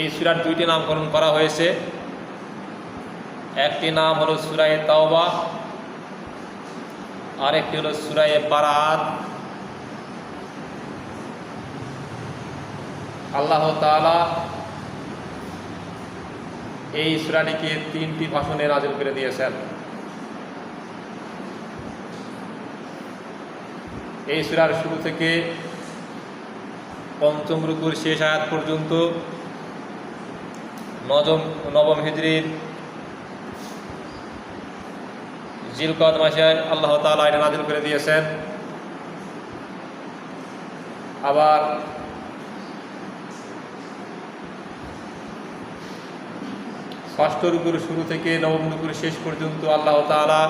এই সুরার দুইটি নামকরণ করা হয়েছে। একটি নাম হলো সুরায়ে তাওবা, আরেকটি হলো সুরায়ে বারাত। আল্লাহ তাআলা এই সুরাটিকে তিনটি ভাষণে নাজিল করে দিয়েছেন। এই সুরার শুরু থেকে পঞ্চম রুকুর শেষ আয়াত পর্যন্ত নজম, নবম হিজরির জিলকদ মাসে আল্লাহ তালা এটা নাজিল করে দিয়েছেন। আবার ষষ্ঠ রুকুর শুরু থেকে নবম রুকুর শেষ পর্যন্ত আল্লাহ তালা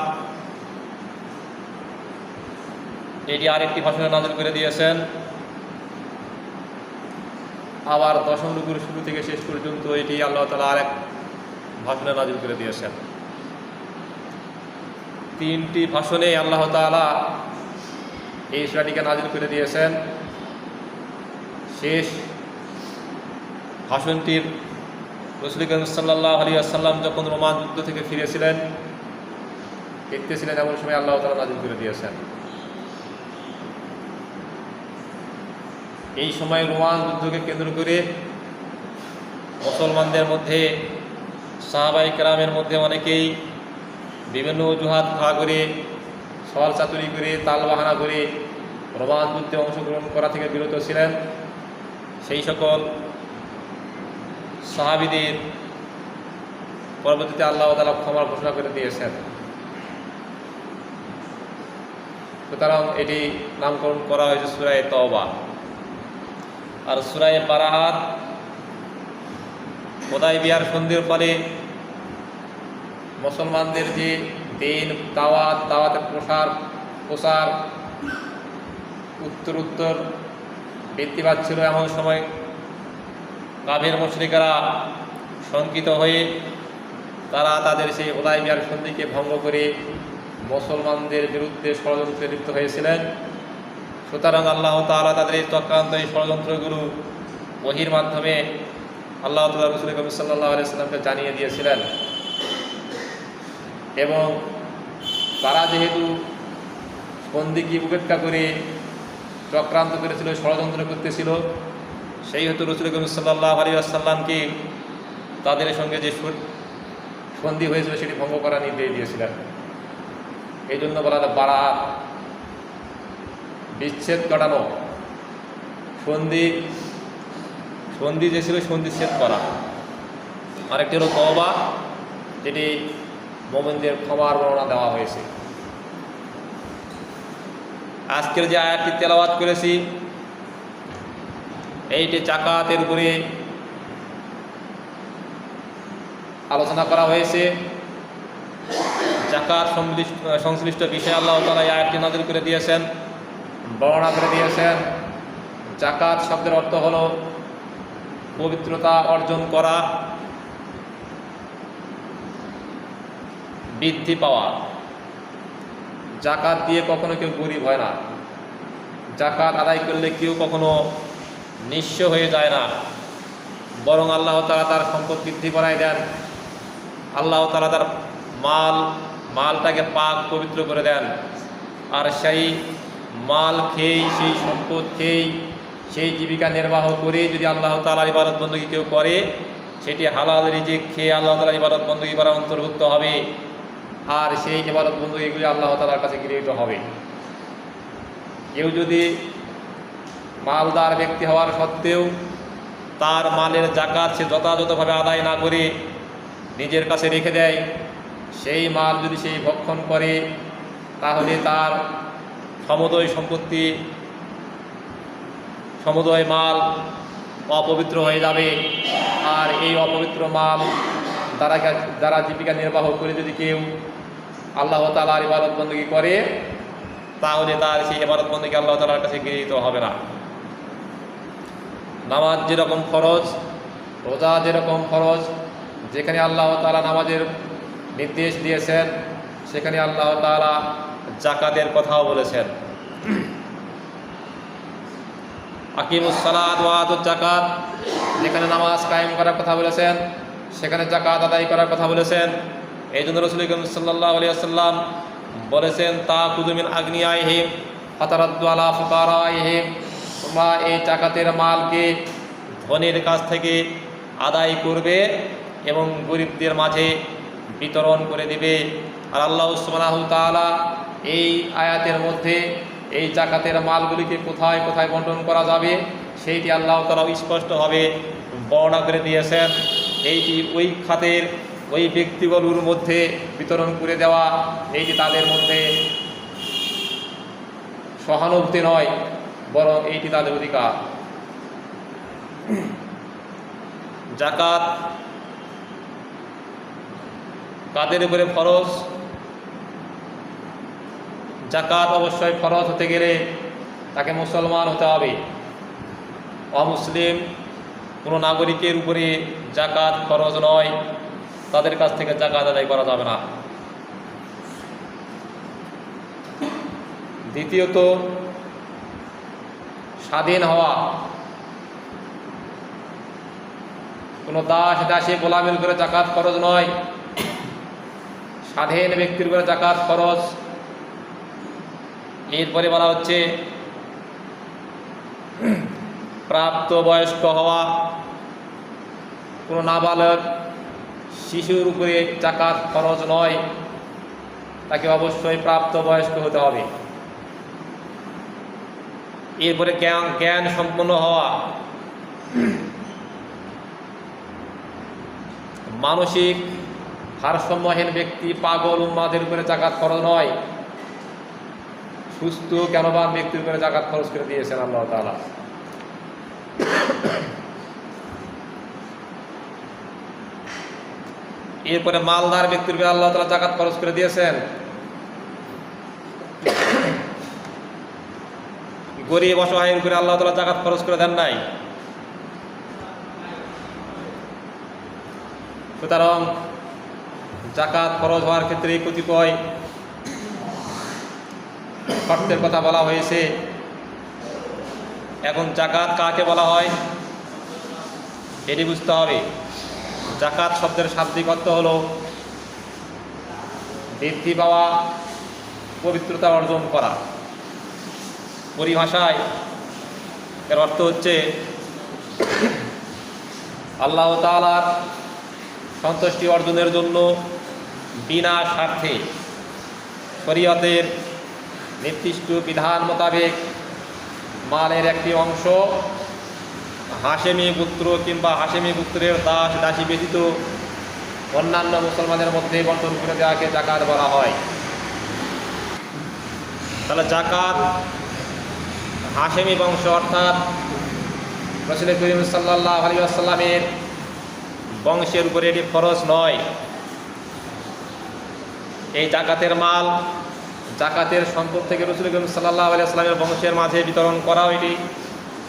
এটি আরেকটি ভাষণে নাজিল করে দিয়েছেন। আবার দশম রুকুর শুরু থেকে শেষ পর্যন্ত এটি আল্লাহ তালা আরেক ভাষণে নাজিল করে দিয়েছেন। তিনটি ভাষণে আল্লাহ তালা এই সুরাটিকে নাজিল করে দিয়েছেন। শেষ ভাষণটির রসুল করিম সাল্লাহ আলী আসাল্লাম যখন রোমান যুদ্ধ থেকে ফিরেছিলেন, দেখতেছিলেন এমন সময় আল্লাহ তালা নাজিল করে দিয়েছেন। এই সময় রোমান যুদ্ধকে কেন্দ্র করে মুসলমানদের মধ্যে, সাহাবাই কেরামের মধ্যে অনেকেই বিভিন্ন অজুহাত খাড়া করে, সওয়াল চাতুরি করে, তালবাহানা করে রোমান যুদ্ধে অংশগ্রহণ করা থেকে বিরত ছিলেন। সেই সকল সাহাবিদের পরবর্তীতে আল্লাহ তালা ক্ষমার ঘোষণা করে দিয়েছেন। সুতরাং এটি নামকরণ করা হয়েছে সুরায় তওবা। আর সুরায় পারাহাত খোদাই বিহার সন্ধির ফলে মুসলমানদের যে দিন, দাওয়াত, দাওয়াতের প্রসার প্রসার, উত্তর উত্তর বৃদ্ধি পাচ্ছিল এমন সময় কাভের মুশরিকারা শঙ্কিত হয়ে তারা তাদের সেই হোদাই বিহার সন্ধিকে ভঙ্গ করে মুসলমানদের বিরুদ্ধে ষড়যন্ত্রে লিপ্ত হয়েছিলেন। সুতরাং আল্লাহ তালা তাদের এই চক্রান্ত, এই ষড়যন্ত্রগুলো বহির মাধ্যমে আল্লাহ তালা রসুল কবি সাল্লাহ আলিয়াল্লামকে জানিয়ে দিয়েছিলেন। এবং তারা যেহেতু বন্দিকে উপেক্ষা করে চক্রান্ত করেছিল, ষড়যন্ত্র করতেছিল, সেই হেতু রসুল কবি সাল্লাহ আলী আসাল্লামকে তাদের সঙ্গে যে সন্ধি হয়েছিল, সেটি ভঙ্গ করার নির্দেশ দিয়েছিলেন। এই জন্য বলা বারাত। বিচ্ছেদ ঘটানো। সন্ধি সন্ধি যে ছিল সন্ধিচ্ছেদ করা। আরেকটি হলো তবা যেটি মোমেনদের ক্ষমার বর্ণনা দেওয়া হয়েছে। আজকের যে আয়াতটি তেলাবাদ করেছি, এইটি চাকাতের উপরে আলোচনা করা হয়েছে। জাকাত সংশ্লিষ্ট বিষয়ে আল্লাহ তালা এই আয়াতটি নাজিল করে দিয়েছেন। বর্ণনা করে দিয়েছেন, জাকাত শব্দের অর্থ হল পবিত্রতা অর্জন করা, বৃদ্ধি পাওয়া। জাকাত দিয়ে কখনো কেউ গরিব হয় না। জাকাত আদায় করলে কেউ কখনো নিঃস্ব হয়ে যায় না। বরং আল্লাহ তালা তার সম্পদ বৃদ্ধি করাই দেন। আল্লাহ তালা তার মাল, মালটাকে পাক পবিত্র করে দেন। আর সেই মাল খেয়েই, সেই সম্পদ খেয়েই, সেই জীবিকা নির্বাহ করে যদি আল্লাহ তালার ইবাদত বন্দী কেউ করে, সেটি হালাল রিজিক খেয়ে আল্লাহ তালার ইবাদত বন্দী করা অন্তর্ভুক্ত হবে। আর সেই ইবাদত বন্দীগুলি আল্লাহ তালার কাছে গৃহীত হবে। কেউ যদি মালদার ব্যক্তি হওয়ার সত্ত্বেও তার মালের জাকাত সে যথাযথভাবে আদায় না করে নিজের কাছে রেখে দেয়, সেই মাল যদি সেই ভক্ষণ করে, তাহলে তার সমুদয় সম্পত্তি, সমুদয় মাল অপবিত্র হয়ে যাবে। আর এই অপবিত্র মাল দ্বারা দ্বারা জীবিকা নির্বাহ করে যদি কেউ আল্লাহ তালার ইবাদত বন্দী করে, তাহলে তার সেই ইবাদত বন্দীকে আল্লাহ তালার কাছে গৃহীত হবে না। নামাজ যেরকম ফরজ, রোজা যেরকম ফরজ, যেখানে আল্লাহ তালা নামাজের নির্দেশ দিয়েছেন, সেখানে আল্লাহ তালা জাকাতের কথাও বলেছেন। আকিমুসালাদ ওয়াদুল জাকাত, যেখানে নামাজ কায়েম করার কথা বলেছেন, সেখানে জাকাত আদায় করার কথা বলেছেন। এই জন্য রসুল সাল্লাহ আলিয়া সাল্লাম বলেছেন তা কুদুমিন আগ্নিয়াহিম ফাতারাদ্দু আলা ফুকারাইহিম। তোমরা এই জাকাতের মালকে ধনের কাছ থেকে আদায় করবে এবং গরিবদের মাঝে বিতরণ করে দিবে। আর আল্লাহ সুবহানাহু তাআলা এই আয়াতের মধ্যে, এই জাকাতের মালগুলিকে কোথায় কোথায় বন্টন করা যাবে, সেইটি আল্লাহ তাআলা স্পষ্টভাবে বর্ণনা করে দিয়েছেন। এইটি ওই খাতের, ওই ব্যক্তিগুলোর মধ্যে বিতরণ করে দেওয়া, এইটি তাদের মধ্যে সহানুভূতি নয়, বরং এইটি তাদের অধিকার। জাকাত কাদের উপরে ফরজ? জাকাত অবশ্যই ফরজ হতে গেলে তাকে মুসলমান হতে হবে। অমুসলিম কোনো নাগরিকের উপরে জাকাত ফরজ নয়, তাদের কাছ থেকে জাকাত আদায় করা যাবে না। দ্বিতীয়ত, স্বাধীন হওয়া। কোনো দাস দাসে গোলামের করে জাকাত খরচ নয়, স্বাধীন ব্যক্তির করে জাকাত খরচ এরপরে বলা হচ্ছে, প্রাপ্ত বয়স্ক হওয়া কোনো নাবালক শিশুর উপরে জাকাত খরচ নয়, তাকে অবশ্যই প্রাপ্ত বয়স্ক হতে হবে। এরপরে জ্ঞান জ্ঞান সম্পন্ন হওয়া, মানসিক ভারসাম্যহীন ব্যক্তি পাগল উম্মাদের উপরে জাকাত খরচ নয়। সুস্থ জ্ঞানবান ব্যক্তির উপরে জাকাত খরচ করে দিয়েছেন আল্লাহ তাআলা। এরপরে মালদার ব্যক্তির উপরে আল্লাহ তাআলা জাকাত খরচ করে দিয়েছেন। গরিব অসহায়ের উপরে আল্লাহ তাআলা জাকাত খরচ করে দেন নাই। সুতরাং জাকাত খরচ হওয়ার ক্ষেত্রে কতিপয় শর্তের কথা বলা হয়েছে। এখন জাকাত কাকে বলা হয়? এটি বুঝতে হবে। জাকাত শব্দের শাব্দিক অর্থ হল বৃদ্ধি পাওয়া, পবিত্রতা অর্জন করা। পরিভাষায় এর অর্থ হচ্ছে আল্লাহ তাআলার সন্তুষ্টি অর্জনের জন্য বিনা স্বার্থে শরীয়তের নির্দিষ্ট বিধান মোতাবেক মালের একটি অংশ হাসেমি পুত্র কিংবা হাসেমি পুত্রের দাস দাসী ব্যতীত অন্যান্য মুসলমানের মধ্যে বন্টন করে দেওয়াকে জাকাত বলা হয়। তাহলে জাকাত হাসেমি বংশ অর্থাৎ রসুল করিম সাল্লাহ আলী আসাল্লামের বংশের উপরে এটি ফরজ নয়। এই জাকাতের মাল জাকাতের সম্পদ থেকে রসুল করিম সাল্লাহ আলি আসলামের বংশের মাঝে বিতরণ করাও এটি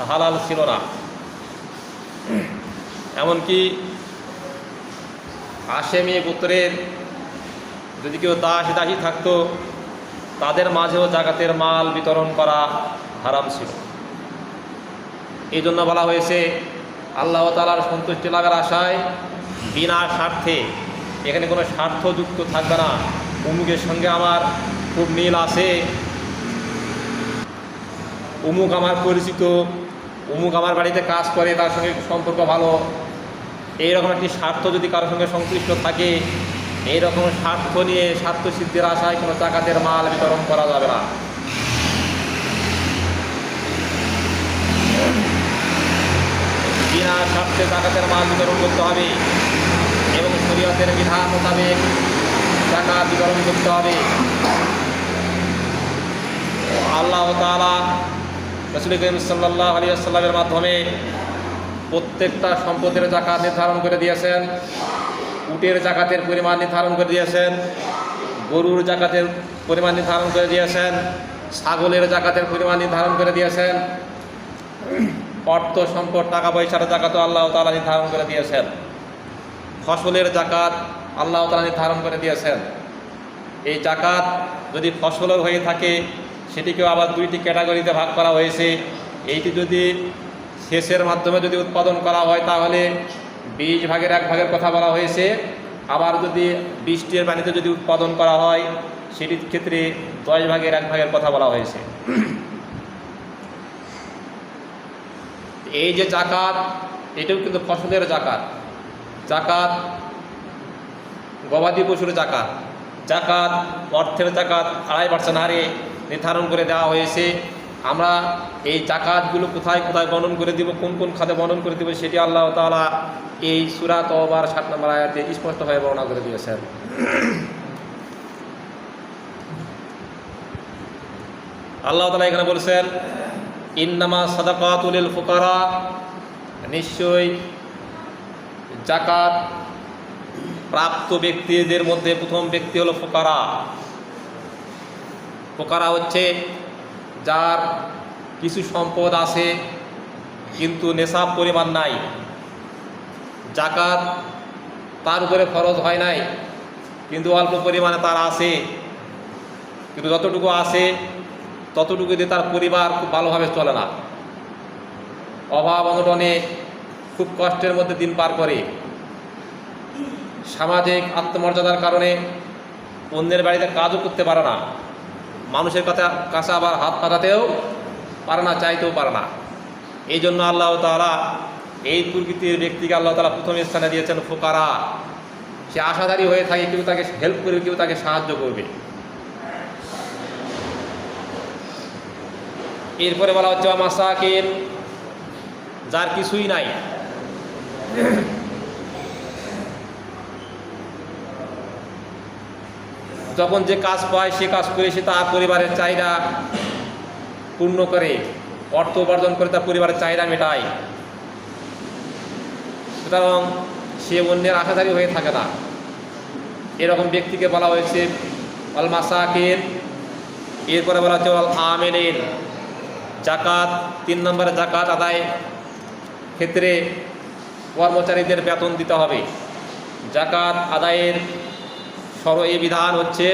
হালাল ছিল না। এমনকি আশেমি পুত্রের যদি কেউ দাস দাসী থাকতো, তাদের মাঝেও জাকাতের মাল বিতরণ করা হারাম ছিল। এই জন্য বলা হয়েছে, আল্লাহ তালার সন্তুষ্টি লাগার আশায় বিনা স্বার্থে, এখানে কোনো স্বার্থযুক্ত থাকবে না। অমুকের সঙ্গে আমার খুব মিল আছে। অমুক আমার পরিচিত, অমুক আমার বাড়িতে কাজ করে, তার সঙ্গে সম্পর্ক ভালো। এইরকম একটি স্বার্থ যদি কারোর সঙ্গে সংশ্লিষ্ট থাকে, এইরকম স্বার্থ নিয়ে স্বার্থ সিদ্ধির আশায় কোনো জাকাতের মাল বিতরণ করা যাবে না। বিনা স্বার্থে জাকাতের মাল বিতরণ করতে হবে এবং শরীয়তের বিধান মোতাবেক টাকা বিতরণ করতে হবে। আল্লাহ তালা রসুল করিম সাল্লাহ আলী আসাল্লামের মাধ্যমে প্রত্যেকটা সম্পদের জাকাত নির্ধারণ করে দিয়েছেন, উটের জাকাতের পরিমাণ নির্ধারণ করে দিয়েছেন, গরুর জাকাতের পরিমাণ নির্ধারণ করে দিয়েছেন, ছাগলের জাকাতের পরিমাণ নির্ধারণ করে দিয়েছেন, অর্থ, সম্পদ টাকা পয়সার জাকাতও আল্লাহ তালা নির্ধারণ করে দিয়েছেন। ফসলের জাকাত আল্লাহ তালা নির্ধারণ করে দিয়েছেন। এই জাকাত যদি ফসলের হয়ে থাকে সেটিকেও আবার দুইটি ক্যাটাগরিতে ভাগ করা হয়েছে। এইটি যদি সেচের মাধ্যমে যদি উৎপাদন করা হয়, তাহলে বিশ ভাগের এক ভাগের কথা বলা হয়েছে। আবার যদি বৃষ্টির পানিতে যদি উৎপাদন করা হয়, সেটির ক্ষেত্রে দশ ভাগের এক ভাগের কথা বলা হয়েছে। এই যে জাকাত, এটাও কিন্তু ফসলের জাকাত। জাকাত গবাদি পশুর জাকাত। জাকাত অর্থের জাকাত, আড়াই পার্সেন্ট হারে নির্ধারণ করে দেওয়া হয়েছে। আমরা এই জাকাতগুলো কোথায় কোথায় বর্ণন করে দিব, কোন কোন খাতে বর্ণন করে দিব, সেটি আল্লাহ তালা এই সুরা তওবার সাত নম্বর আয়াতে স্পষ্টভাবে বর্ণনা করে দিয়েছেন। আল্লাহ তালা এখানে বলছেন, ইন্নামা সাদাকাতুলিল ফুকারা নিশ্চয়ই জাকাত প্রাপ্ত ব্যক্তিদের মধ্যে প্রথম ব্যক্তি হলো ফোকারা। ফোকারা হচ্ছে, যার কিছু সম্পদ আছে, কিন্তু নেশাব পরিমাণ নাই। জাকাত তার উপরে খরচ হয় নাই, কিন্তু অল্প পরিমাণে তার আছে। কিন্তু যতটুকু আছে, ততটুকু দিয়ে তার পরিবার খুব ভালোভাবে চলে না। অভাব অনটনে খুব কষ্টের মধ্যে দিন পার করে। সামাজিক আত্মমর্যাদার কারণে অন্যের বাড়িতে কাজও করতে পারে না। মানুষের কাছে কাছে আবার হাত পাতাতেও পারে না, চাইতেও পারে না। এই জন্য আল্লাহ তাআলা এই প্রকৃতির ব্যক্তিকে আল্লাহ তাআলা প্রথম স্থানে দিয়েছেন ফোকারা। সে আশাধারী হয়ে থাকে, কেউ তাকে হেল্প করবে কেউ তাকে সাহায্য করবে। এরপরে বলা হচ্ছে মাসাকিন যার কিছুই নাই। যখন যে কাজ পায়, সে কাজ করে সে তার পরিবারের চাহিদা পূর্ণ করে, অর্থ উপার্জন করে তার পরিবারের চাহিদা মেটায়। সুতরাং সে অন্যের আশাধারী হয়ে থাকে না। এরকম ব্যক্তিকে বলা হয়েছে অল মাসাকিন এরপরে বলা হচ্ছে অল আমেনের জাকাত তিন নম্বরে জাকাত আদায়। ক্ষেত্রে কর্মচারীদের বেতন দিতে হবে। জাকাত আদায়ের এই বিধান হচ্ছে,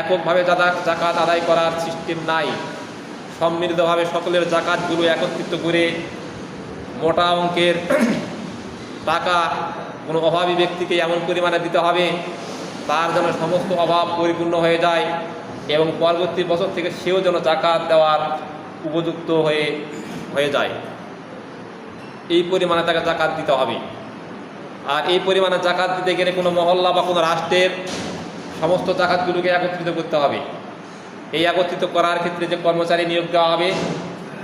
এককভাবে জাকাত আদায় করার সিস্টেম নাই। সম্মিলিতভাবে সকলের জাকাতগুলো একত্রিত করে মোটা অঙ্কের টাকা কোনো অভাবী ব্যক্তিকে এমন পরিমাণে দিতে হবে, তার যেন সমস্ত অভাব পরিপূর্ণ হয়ে যায় এবং পরবর্তী বছর থেকে সেও যেন জাকাত দেওয়ার উপযুক্ত হয়ে হয়ে যায়। এই পরিমাণে তাকে জাকাত দিতে হবে। আর এই পরিমাণে জাকাত দিতে গেলে কোনো মহল্লা বা কোনো রাষ্ট্রের সমস্ত জাকাতগুলোকে একত্রিত করতে হবে। এই একত্রিত করার ক্ষেত্রে যে কর্মচারী নিয়োগ দেওয়া হবে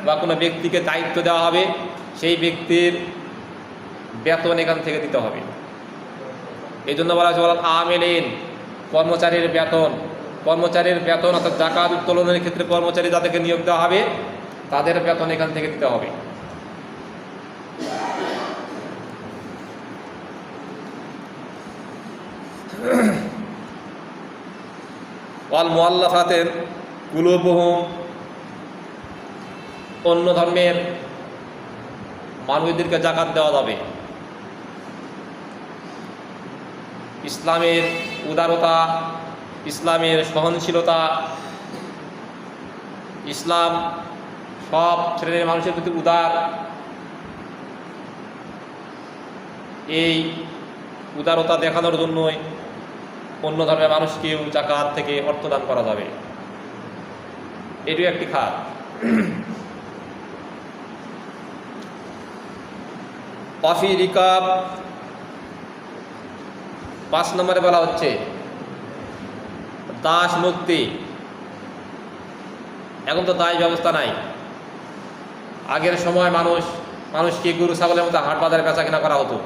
বা কোনো ব্যক্তিকে দায়িত্ব দেওয়া হবে, সেই ব্যক্তির বেতন এখান থেকে দিতে হবে। এই জন্য বলা হয়েছে হচ্ছে আমেলেন, কর্মচারীর বেতন। কর্মচারীর বেতন অর্থাৎ জাকাত উত্তোলনের ক্ষেত্রে কর্মচারী যাদেরকে নিয়োগ দেওয়া হবে, তাদের বেতন এখান থেকে দিতে হবে। ওয়াল মোয়াল্লাফাতের কুলুবহুম অন্য ধর্মের মানুষদেরকে জাকাত দেওয়া যাবে। ইসলামের উদারতা, ইসলামের সহনশীলতা, ইসলাম সব শ্রেণির মানুষের প্রতি উদার। এই উদারতা দেখানোর জন্যই অন্য ধর্মের মানুষকেও জাকাত থেকে অর্থদান করা যাবে। এটিও একটি খাত। কফি রিকাব পাঁচ নম্বরে বলা হচ্ছে, দাস মুক্তি। এখন তো দায় ব্যবস্থা নাই। আগের সময় মানুষ, মানুষকে গরু, ছাগলের মতো হাট বাজারে বেচা কেনা করা হতো।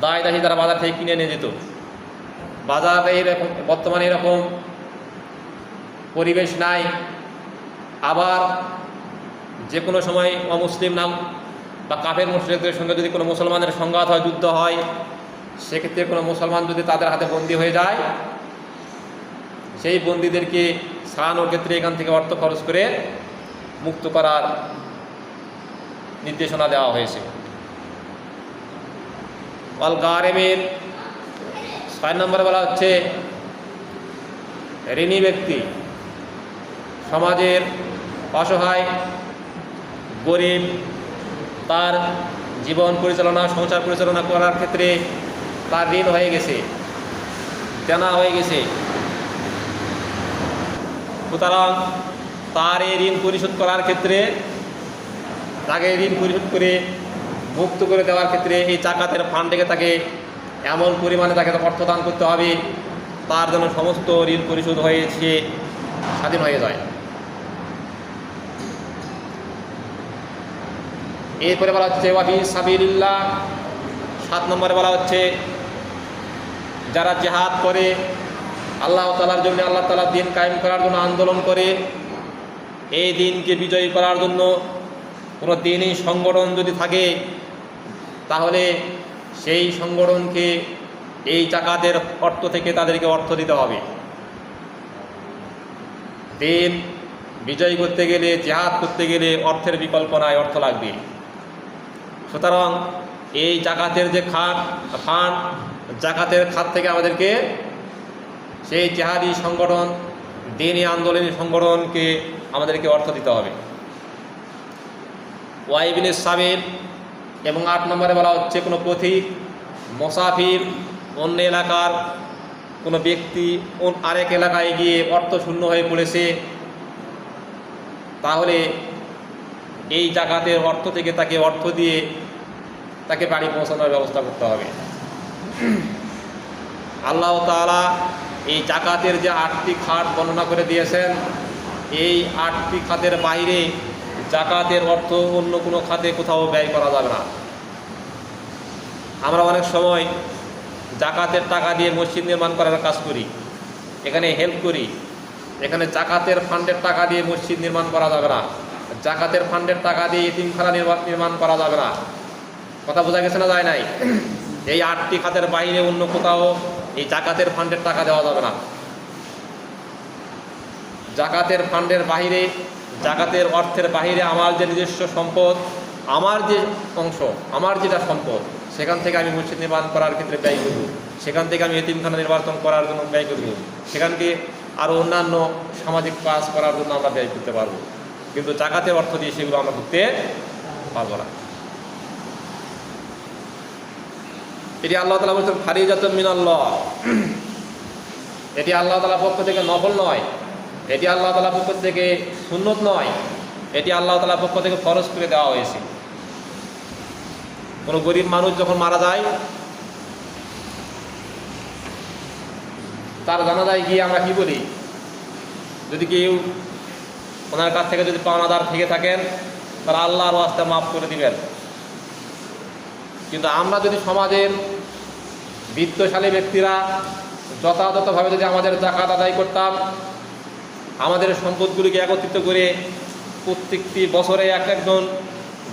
দায় দাসী তারা বাজার থেকে কিনে নিয়ে যেত বাজারে এরকম, বর্তমানে এরকম পরিবেশ নাই। আবার যে কোনো সময় অমুসলিম নাম বা কাফের মুসলিমদের সঙ্গে যদি কোনো মুসলমানের সংঘাত হয়, যুদ্ধ হয়, সেক্ষেত্রে কোনো মুসলমান যদি তাদের হাতে বন্দী হয়ে যায়, সেই বন্দীদেরকে সারানোর ক্ষেত্রে এখান থেকে অর্থ খরচ করে মুক্ত করার নির্দেশনা দেওয়া হয়েছে। অল গারেমের ছয় নম্বরে বলা হচ্ছে, ঋণী ব্যক্তি সমাজের অসহায়, গরিব, তার জীবন পরিচালনা, সংসার পরিচালনা করার ক্ষেত্রে তার ঋণ হয়ে গেছে, দেনা হয়ে গেছে। সুতরাং তার এই ঋণ পরিশোধ করার ক্ষেত্রে, তাকে ঋণ পরিশোধ করে মুক্ত করে দেওয়ার ক্ষেত্রে এই চাকাতের ফান্ড থেকে তাকে এমন পরিমাণে তাকে অর্থ দান করতে হবে। তার জন্য সমস্ত ঋণ পরিশোধ হয়েছে, স্বাধীন হয়ে যায়। এরপরে বলা হচ্ছে, ওয়াফি সাবিল্লাহ সাত নম্বরে বলা হচ্ছে, যারা জেহাদ করে, আল্লাহ তালার জন্য, আল্লাহ তালার দিন কায়েম করার জন্য আন্দোলন করে, এই দিনকে বিজয়ী করার জন্য কোনো দিনই সংগঠন যদি থাকে, তাহলে সেই সংগঠনকে এই চাকাতের অর্থ থেকে তাদেরকে অর্থ দিতে হবে। দেন বিজয় করতে গেলে, জেহাদ করতে গেলে অর্থের বিকল্প নাই, অর্থ লাগবে। সুতরাং এই জাকাতের যে খাত, ফান্ড, জাকাতের খাত থেকে আমাদেরকে সেই জেহাদি সংগঠন, দিনী আন্দোলনী সংগঠনকে আমাদেরকে অর্থ দিতে হবে। ওয়াইবিন সাবির এবং আট নম্বরে বলা হচ্ছে, কোনো পথিক মোসাফির অন্য এলাকার কোনো ব্যক্তি আরেক এলাকায় গিয়ে অর্থ শূন্য হয়ে পড়েছে, তাহলে এই জাকাতের অর্থ থেকে তাকে অর্থ দিয়ে তাকে বাড়ি পৌঁছানোর ব্যবস্থা করতে হবে। আল্লাহ তাআলা এই জাকাতের যে আটটি খাত বর্ণনা করে দিয়েছেন, এই আটটি খাতের বাইরে জাকাতের অর্থ অন্য কোনো খাতে কোথাও ব্যয় করা যাবে না। আমরা অনেক সময় জাকাতের টাকা দিয়ে মসজিদ নির্মাণ করার কাজ করি, এখানে হেল্প করি, এখানে জাকাতের ফান্ডের টাকা দিয়ে মসজিদ নির্মাণ করা যাবে না, জাকাতের ফান্ডের টাকা দিয়ে ইতিমখানা নির্মা- নির্মাণ করা যাবে না। কথা বোঝা গেছে না যায় নাই? এই আটটি খাতের বাইরে অন্য কোথাও এই জাকাতের ফান্ডের টাকা দেওয়া যাবে না। জাকাতের ফান্ডের বাইরে জাকাতের অর্থের বাইরে আমার যে নিজস্ব সম্পদ, আমার যে অংশ, আমার যেটা সম্পদ, সেখান থেকে আমি মসজিদ নির্মাণ করার ক্ষেত্রে ব্যয় করব। সেখান থেকে আমি এতিমখানা নির্বাচন করার জন্য ব্যয় করব। সেখানকে আরও অন্যান্য সামাজিক কাজ করার জন্য আমরা ব্যয় করতে পারব। কিন্তু জাকাতের অর্থ দিয়ে সেগুলো আমরা করতে পারব না। এটি আল্লাহ তালা বলছেন ফারিজাত মিনাল্লাহ। এটি আল্লাহ তালা পক্ষ থেকে নফল নয়। এটি আল্লাহ তালা পক্ষ থেকে সুন্নত নয়। এটি আল্লাহ তালা পক্ষ থেকে ফরজ করে দেওয়া হয়েছে। কোনো গরিব মানুষ যখন মারা যায়, তার জানাজায় গিয়ে আমরা কি বলি? যদি কেউ ওনার কাছ থেকে যদি পাওনাদার থেকে থাকেন, তারা আল্লাহর ওয়াস্তে মাফ করে দিবেন। কিন্তু আমরা যদি সমাজের বিত্তশালী ব্যক্তিরা যথাযথভাবে যদি আমাদের জাকাত আদায় করতাম আমাদের সম্পদগুলিকে একত্রিত করে প্রত্যেকটি বছরে এক একজন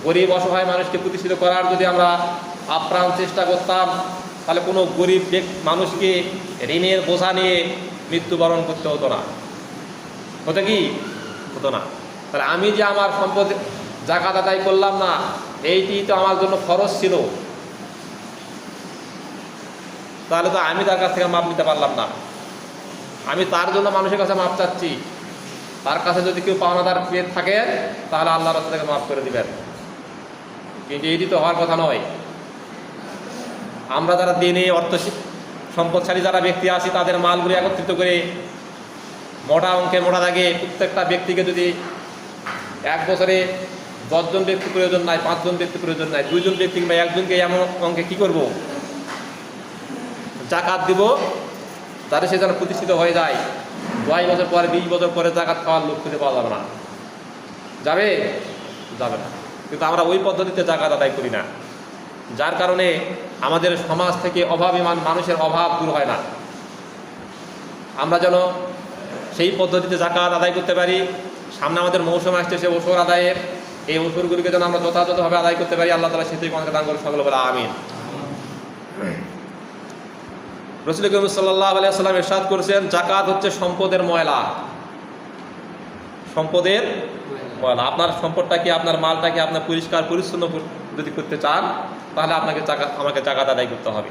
গরিব অসহায় মানুষকে প্রতিষ্ঠিত করার যদি আমরা আপ্রাণ চেষ্টা করতাম, তাহলে কোনো গরিব মানুষকে ঋণের বোঝা নিয়ে মৃত্যুবরণ করতে হতো না। হতো কি? হতো না। তাহলে আমি যে আমার সম্পদ জাকাত আদায় করলাম না, এইটি তো আমার জন্য খরচ ছিল। তাহলে তো আমি তার কাছ থেকে মাপ নিতে পারলাম না। আমি তার জন্য মানুষের কাছে মাপ চাচ্ছি। তার কাছে যদি কেউ পাওনাদার পেয়ে থাকে, তাহলে আল্লাহ রাস্তা থেকে মাফ করে দিবেন। কিন্তু এটি তো হওয়ার কথা নয়। আমরা যারা দিনে অর্থ সম্পদশালী যারা ব্যক্তি আছি, তাদের মালগুলি একত্রিত করে মোটা অঙ্কে মোটা দাগে প্রত্যেকটা ব্যক্তিকে যদি এক বছরে দশজন ব্যক্তি প্রয়োজন নাই, পাঁচজন ব্যক্তি প্রয়োজন নাই, দুইজন ব্যক্তি কিংবা একজনকে এমন অঙ্কে কি করব? জাকাত দিব তাহলে সে যেন প্রতিষ্ঠিত হয়ে যায়। দশ বছর পরে, বিশ বছর পরে জাকাত খাওয়ার লোক খুঁজে পাওয়া যাবে না। যাবে? যাবে না। কিন্তু আমরা ওই পদ্ধতিতে জাকাত আদায় করি না। যার কারণে আমাদের সমাজ থেকে অভাবীমান মানুষের অভাব দূর হয় না। আমরা যেন সেই পদ্ধতিতে জাকাত আদায় করতে পারি। সামনে আমাদের মৌসুম আসছে, সে ওষুধ আদায়ের। এই ওষুধগুলিকে যেন আমরা যথাযথভাবে আদায় করতে পারি। আল্লাহ তালা সেতুই আমাকে করে সকলে বলে আমিন। রসুল করিম সাল্লাহ আলিয়া সাল্লাম এরশাদ করেছেন জাকাত হচ্ছে সম্পদের ময়লা। সম্পদের ময়লা। আপনার সম্পদটাকে আপনার মালটাকে আপনার পরিষ্কার, পরিচ্ছন্ন যদি করতে চান, তাহলে আপনাকে জাকাত আমাকে জাকাত আদায় করতে হবে।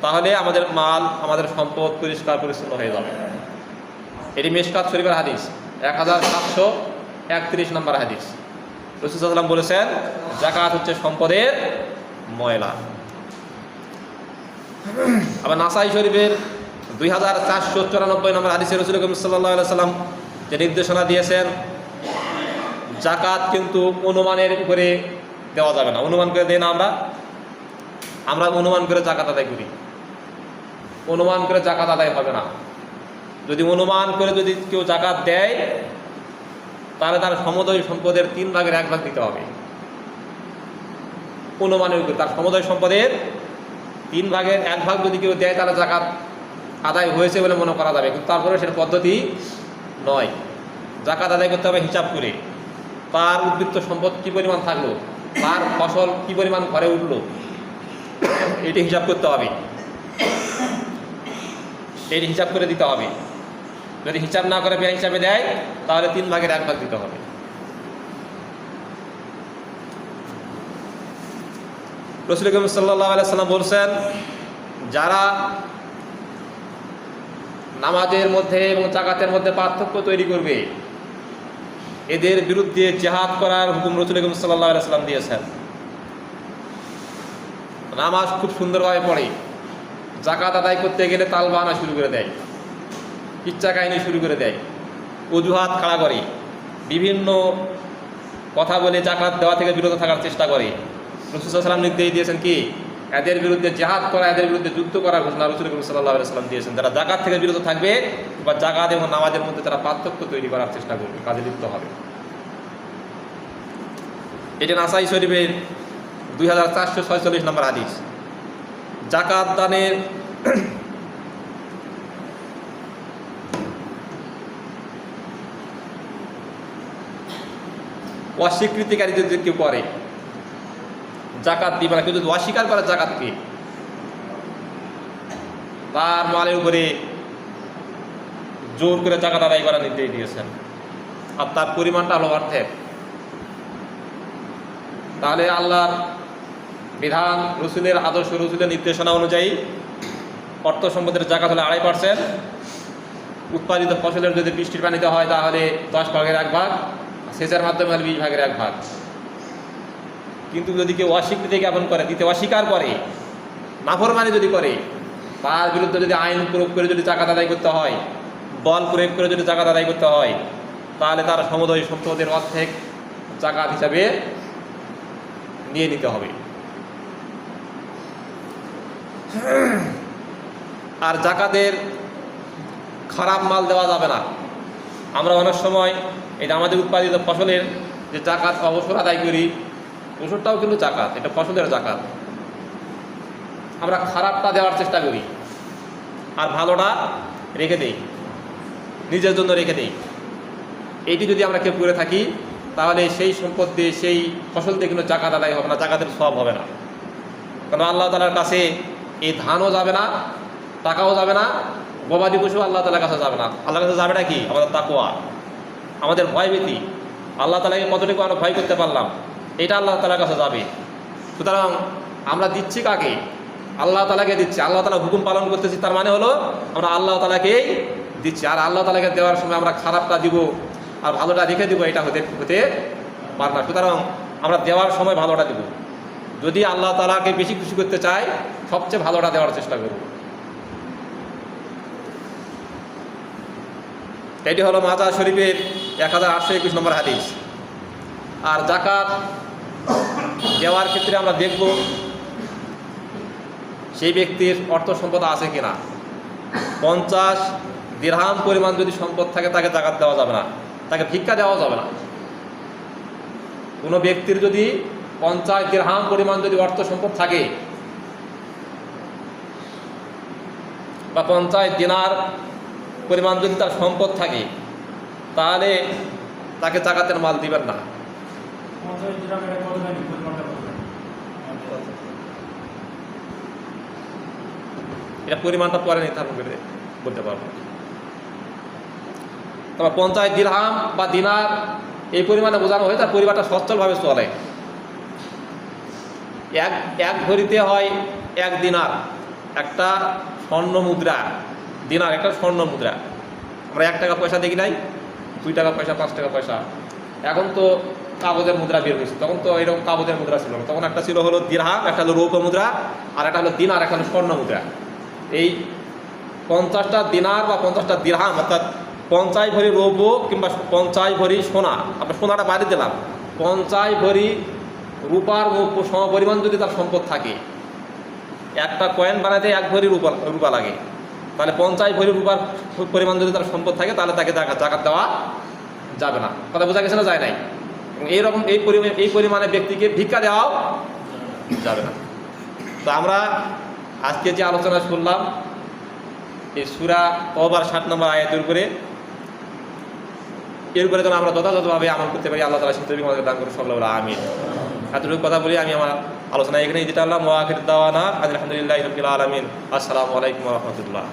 তাহলে আমাদের মাল, আমাদের সম্পদ পরিষ্কার, পরিচ্ছন্ন হয়ে যাবে। এটি মেশকাত শরীফের হাদিস। এক হাজার সাতশো একত্রিশ নম্বর হাদিস। রসুলাম বলেছেন জাকাত হচ্ছে সম্পদের ময়লা। আবার নাসাই শরীফের দুই হাজার চারশো চুরানব্বই নম্বর হাদিসে রসুল সাল্লাম যে নির্দেশনা দিয়েছেন জাকাত কিন্তু অনুমানের উপরে দেওয়া যাবে না। অনুমান করে দেয় না আমরা। আমরা অনুমান করে জাকাত আদায় করি। অনুমান করে জাকাত আদায় হবে না। যদি অনুমান করে যদি কেউ জাকাত দেয়, তাহলে তার সমুদয় সম্পদের তিন ভাগের এক ভাগ দিতে হবে। অনুমানের উপরে, তার সমুদয় সম্পদের তিন ভাগের এক ভাগ যদি কেউ দেয়, তাহলে জাকাত আদায় হয়েছে বলে মনে করা যাবে। কিন্তু তারপরে সেটা পদ্ধতি নয়। জাকাত আদায় করতে হবে হিসাব করে। তার উদ্বৃত্ত সম্পদ কী পরিমাণ থাকল? তার ফসল কী পরিমাণ ঘরে উঠল? এটি হিসাব করতে হবে। এটি হিসাব করে দিতে হবে। যদি হিসাব না করে ব্যয় হিসাবে দেয়, তাহলে তিন ভাগের এক ভাগ দিতে হবে। রসুল করিম সাল্লাহ আলাইসাল্লাম বলছেন, যারা নামাজের মধ্যে এবং জাকাতের মধ্যে পার্থক্য তৈরি করবে, এদের বিরুদ্ধে জেহাদ করার হুকুম রসুল করিম সাল্লাহ আলাইসাল্লাম দিয়েছেন। নামাজ খুব সুন্দরভাবে পড়ে জাকাত আদায় করতে গেলে তাল শুরু করে দেয় ইচ্ছা কাহিনী শুরু করে দেয়, অজুহাত খাড়া করে, বিভিন্ন কথা বলে জাকাত দেওয়া থেকে বিরত থাকার চেষ্টা করে। রসুলাম নির্দেশ দিয়েছেন কি? এদের বিরুদ্ধে জেহাদ করা, এদের বিরুদ্ধে যুদ্ধ করার ঘোষণা রসুল সাল্লাহ সাল্লাম দিয়েছেন। যারা জাকাত থেকে বিরত থাকবে বা জাকাত এবং নামাজের মধ্যে তারা পার্থক্য তৈরি করার চেষ্টা করবে, কাজে লিপ্ত হবে। এটা নাসাই শরীফের দুই হাজার চারশো ছয়চল্লিশ নম্বর হাদিস। জাকাত দানের অস্বীকৃতিকারী যদি কেউ করে জাকাত দিবে না কেউ যদি অস্বীকার করে জাকাতকে। তার মালের উপরে জোর করে জাকাত আদায় করার নির্দেশ দিয়েছেন। আর তার পরিমাণটা হলো অর্ধেক। তাহলে আল্লাহর বিধান, রসুলের আদর্শ, রসুলের নির্দেশনা অনুযায়ী অর্থ সম্পদের জাকাত হলে আড়াই পার্সেন্ট। উৎপাদিত ফসলের যদি বৃষ্টির পানিতে হয়, তাহলে দশ ভাগের এক ভাগ, সেচের মাধ্যমে হলে বিশ ভাগের এক ভাগ। কিন্তু যদি কেউ অস্বীকৃতি জ্ঞাপন করে, দিতে অস্বীকার করে, নাফরমানি যদি করে, তার বিরুদ্ধে যদি আইন প্রয়োগ করে যদি জাকাত আদায় করতে হয়, বল প্রয়োগ করে যদি জাকাত আদায় করতে হয়, তাহলে তার সমুদয় সম্পদের অর্ধেক জাকাত হিসাবে নিয়ে নিতে হবে। আর জাকাতের খারাপ মাল দেওয়া যাবে না। আমরা অনেক সময়, এটা আমাদের উৎপাদিত ফসলের যে জাকাত অবসর আদায় করি ওষুধটাও কিন্তু জাকাত, এটা ফসলের জাকাত। আমরা খারাপটা দেওয়ার চেষ্টা করি। আর ভালোটা রেখে দেই। নিজের জন্য রেখে দেই। এইটি যদি আমরা কেউ করে থাকি, তাহলে সেই সম্পদ দিয়ে সেই ফসল দিয়ে কিন্তু জাকাত আদায় হবে না, জাকাতের সব হবে না। কারণ আল্লাহ তালার কাছে এই ধানও যাবে না, টাকাও যাবে না, গবাদি পশু আল্লাহ তালার কাছে যাবে না। আল্লাহর কাছে যাবে না কি? আমাদের তাকোয়া আমাদের ভয় ভয়ভীতি। আল্লাহ তালাকে কতটুকু আমরা ভয় করতে পারলাম? এটা আল্লাহ তালার কাছে যাবে। সুতরাং আমরা দিচ্ছি কাকে? আল্লাহ তালাকে দিচ্ছি। আল্লাহ তালা হুকুম পালন করতেছি, তার মানে হলো আমরা আল্লাহ তালাকেই দিচ্ছি। আর আল্লাহ তালাকে দেওয়ার সময় আমরা খারাপটা দিব আর ভালোটা রেখে দিব, এটা হতে হতে পার না। সুতরাং আমরা দেওয়ার সময় ভালোটা দিব। যদি আল্লাহ তালাকে বেশি খুশি করতে চাই সবচেয়ে ভালোটা দেওয়ার চেষ্টা করব। এটি হলো মাজা শরীফের এক হাজার আটশো একুশ নম্বর হাদিস। আর জাকাত দেওয়ার ক্ষেত্রে আমরা দেখব সেই ব্যক্তির অর্থ সম্পদ আছে কিনা। পঞ্চাশ দিরহাম পরিমাণ যদি সম্পদ থাকে, তাকে জাকাত দেওয়া যাবে না। তাকে ভিক্ষা দেওয়া যাবে না। কোনো ব্যক্তির যদি পঞ্চাশ দিরহাম পরিমাণ যদি অর্থ সম্পদ থাকে বা পঞ্চাশ দিনার পরিমাণ যদি তার সম্পদ থাকে, তাহলে তাকে জাকাতের মাল দিবেন না। এটা পরিমাণটা পরে নির্ধারণ বলতে পারব। তবে পঞ্চায়েত দিরহাম বা দিনার, এই পরিমাণে বোঝানো হয় তার পরিবারটা সচ্ছলভাবে চলে। এক এক ভরিতে হয় এক দিনার, একটা স্বর্ণ মুদ্রা। দিনার একটা স্বর্ণ মুদ্রা। আমরা এক টাকা পয়সা দেখি নাই, দুই টাকা পয়সা, পাঁচ টাকা পয়সা। এখন তো কাগজের মুদ্রা বের হয়েছে। তখন তো এরকম কাগজের মুদ্রা ছিল তখন একটা ছিল হলো দিরহাম, একটা হলো রৌপ্য মুদ্রা, আর একটা হলো দিনার, একটা হলো স্বর্ণ মুদ্রা। এই পঞ্চাশটা দিনার বা পঞ্চাশটা দিরহাম, অর্থাৎ পঞ্চাশ ভরি রৌপ্য কিংবা পঞ্চাশ ভরি সোনা। আমরা সোনাটা বাড়ি দিলাম। পঞ্চাশ ভরি রূপার সমপরিমাণ যদি তার সম্পদ থাকে, একটা কয়েন বানাতে এক ভরি রূপা রূপা লাগে। তাহলে পঞ্চাশ ভরি রূপার পরিমাণ যদি তার সম্পদ থাকে, তাহলে তাকে জাকাত দেওয়া যাবে না। কথা বোঝা গেছে না যায় নাই? এইরকম এই পরিমাণে এই পরিমাণে ব্যক্তিকে ভিক্ষা দেওয়াও যাবে না। তো আমরা আজকে যে আলোচনা শুনলাম, এই সুরা কবার ষাট নম্বর আয়াতের উপরে এর উপরে যেন আমরা যথাযথভাবে আমল করতে পারি, আল্লাহ তালা শীতের আমাদের দান করে সকল আমি এতটুকু কথা বলি আমি আমার আলোচনা এখানে যেটা আল্লাহ মোয়াকির দাওয়ানা আলহামদুলিল্লাহ আলমিন। আসসালামু আলাইকুম রহমতুল্লাহ।